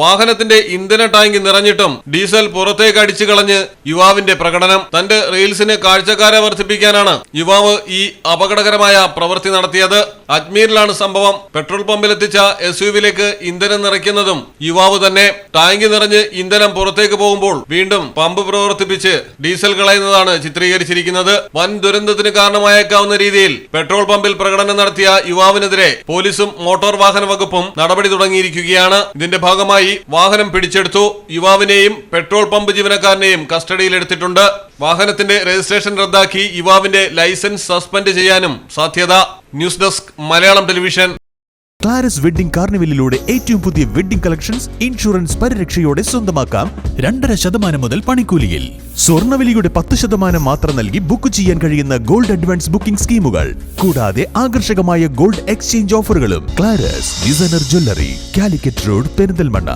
വാഹനത്തിന്റെ ഇന്ധന tank നിറഞ്ഞിട്ടും diesel പുറത്തേക്ക് അടിച്ചു കളഞ്ഞ് യുവാവിന്റെ പ്രകടനം. തന്റെ റീൽസിന് കാഴ്ചക്കാരെ വർദ്ധിപ്പിക്കാനാണ് യുവാവ് ഈ അപകടകരമായ പ്രവൃത്തി നടത്തിയത്. അജ്മീരിലാണ് സംഭവം. പെട്രോൾ പമ്പിലെത്തിച്ച എസ് യുവിലേക്ക് ഇന്ധനം നിറയ്ക്കുന്നതും യുവാവ് തന്നെ ടാങ്ക് നിറഞ്ഞ് ഇന്ധനം പുറത്തേക്ക് പോകുമ്പോൾ വീണ്ടും പമ്പ് പ്രവർത്തിപ്പിച്ച് ഡീസൽ കളയുന്നതാണ് ചിത്രീകരിച്ചിരിക്കുന്നത്. വൻ ദുരന്തത്തിന് കാരണമായേക്കാവുന്ന രീതിയിൽ പെട്രോൾ പമ്പിൽ പ്രകടനം നടത്തിയ യുവാവിനെതിരെ പോലീസും മോട്ടോർ വാഹന വകുപ്പും നടപടി തുടങ്ങിയിരിക്കുകയാണ്. ഇതിന്റെ ഭാഗമായി വാഹനം പിടിച്ചെടുത്തു. യുവാവിനെയും പെട്രോൾ പമ്പ് ജീവനക്കാരനെയും കസ്റ്റഡിയിലെടുത്തിട്ടുണ്ട് വാഹനത്തിന്റെ രജിസ്ട്രേഷൻ റദ്ദാക്കി യുവാവിന്റെ ലൈസൻസ് സസ്പെൻഡ് ചെയ്യാനും സാധ്യത. News desk Malayalam television. Claras wedding കാർണിവലിലൂടെ ഏറ്റവും പുതിയ വെഡ്ഡിംഗ് കളക്ഷൻസ് ഇൻഷുറൻസ് പരിരക്ഷയോടെ സ്വന്തമാക്കാം. രണ്ടര ശതമാനം മുതൽ പണിക്കൂലിയിൽ. സ്വർണവിലയുടെ പത്ത് ശതമാനം മാത്രം നൽകി ബുക്ക് ചെയ്യാൻ കഴിയുന്ന ഗോൾഡ് അഡ്വാൻസ് ബുക്കിംഗ് സ്കീമുകൾ. കൂടാതെ ആകർഷകമായ ഗോൾഡ് എക്സ്ചേഞ്ച് ഓഫറുകളും. Claras designer jewellery Calicut road Perinthalmanna.